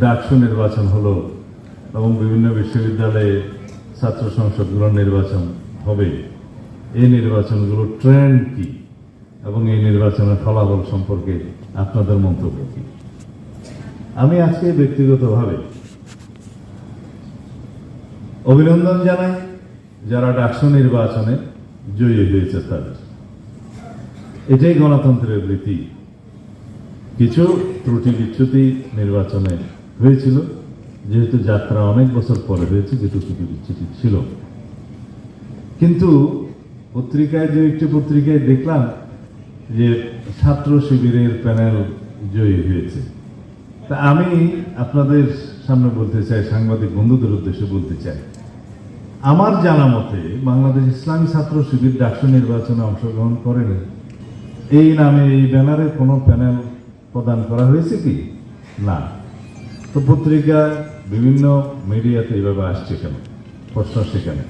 ডাকসু নির্বাচন হলো এবং বিভিন্ন বিশ্ববিদ্যালয়ে ছাত্র সংসদগুলোর নির্বাচন হবে। এই নির্বাচনগুলোর ট্রেন্ড কি এবং এই নির্বাচনের ফলাফল সম্পর্কে আপনাদের মন্তব্য কি? আমি আজকে ব্যক্তিগতভাবে অভিনন্দন জানাই যারা ডাকসু নির্বাচনে জয়ী হয়েছে তাদের। এটাই গণতন্ত্রের রীতি। কিছু ত্রুটি বিচ্যুতি নির্বাচনে হয়েছিল, যেহেতু যাত্রা অনেক বছর পরে হয়েছে ত্রুটি বিচ্যুতি ছিল। কিন্তু পত্রিকায় যে একটি পত্রিকায় দেখলাম যে ছাত্র শিবিরের প্যানেল জয়ী হয়েছে। তা আমি আপনাদের সামনে বলতে চাই, সাংবাদিক বন্ধুদের উদ্দেশ্যে বলতে চাই। আমার জানা মতে, বাংলাদেশ ইসলামী ছাত্র শিবির ডাকসু নির্বাচনে অংশগ্রহণ করেনি। এই নামে এই ব্যানারে কোনো প্যানেল প্রদান করা হয়েছে কি? না। তো পত্রিকা বিভিন্ন মিডিয়াতে এইভাবে আসছে কেন? প্রশ্ন আসছে সেখানে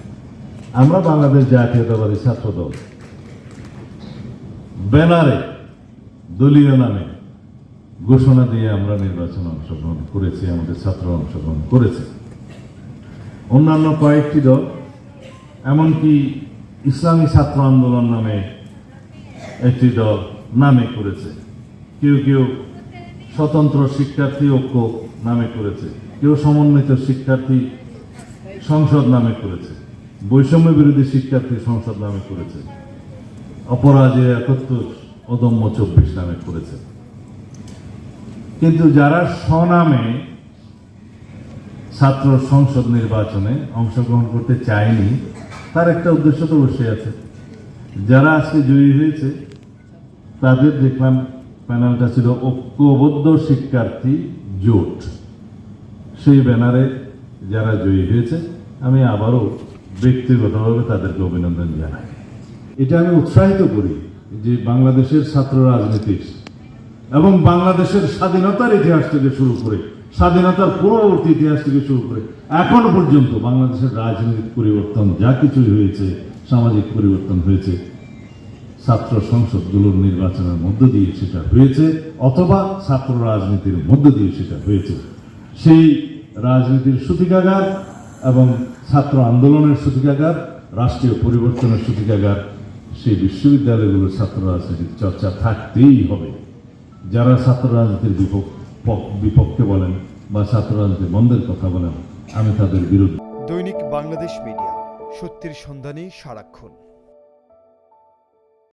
আমরা বাংলাদেশ জাতীয়তাবাদী ছাত্র দল ব্যানারে দলীয় নামে ঘোষণা দিয়ে আমরা নির্বাচনে অংশগ্রহণ করেছি, আমাদের ছাত্র অংশগ্রহণ করেছে। অন্যান্য কয়েকটি দল, এমনকি ইসলামী ছাত্র আন্দোলন নামে একটি দল নামে করেছে। কেউ কেউ স্বতন্ত্র শিক্ষার্থী ঐক্য নামে করেছে। কেউ সমন্বিত শিক্ষার্থী সংসদ নামে করেছে। বৈষম্য বিরোধী শিক্ষার্থী সংসদ নামে করেছে। অপরাজে একাত্তর অদম্য চব্বিশ নামে করেছে। কিন্তু যারা স্বনামে ছাত্র সংসদ নির্বাচনে অংশগ্রহণ করতে চায়নি, তার একটা উদ্দেশ্য তো অবশ্যই আছে। যারা আজকে জয়ী হয়েছে, তাদের দেখলাম প্যানেলটা ছিল ঐক্যবদ্ধ শিক্ষার্থী জোট। সেই ব্যানারে যারা জয়ী হয়েছে, আমি আবারও ব্যক্তিগতভাবে তাদেরকে অভিনন্দন জানাই। এটা আমি উৎসাহিত করি যে বাংলাদেশের ছাত্র রাজনীতির এবং বাংলাদেশের স্বাধীনতার ইতিহাস থেকে শুরু করে, স্বাধীনতার পূর্ববর্তী ইতিহাস থেকে শুরু করে, এখন পর্যন্ত বাংলাদেশের রাজনৈতিক পরিবর্তন, যা কিছুই হয়েছে, সামাজিক পরিবর্তন হয়েছে ছাত্র সংসদগুলোর নির্বাচনের মধ্য দিয়ে সেটা হয়েছে, অথবা ছাত্র রাজনীতির মধ্য দিয়ে সেটা হয়েছে। সেই রাজনীতির সূতিকাগার এবং ছাত্র আন্দোলনের সূতিকাগার, রাষ্ট্রীয় পরিবর্তনের সূতিকাগার, সেই বিশ্ববিদ্যালয়গুলোর ছাত্র রাজনীতির চর্চা থাকতেই হবে। যারা ছাত্র রাজনীতির বিপক্ষ বলেন বা ছাত্র রাজনীতি বন্ধের কথা বলেন, আমি তাদের বিরুদ্ধে দৈনিক বাংলাদেশ মিডিয়া, সত্যির সন্ধানে সারাক্ষণ।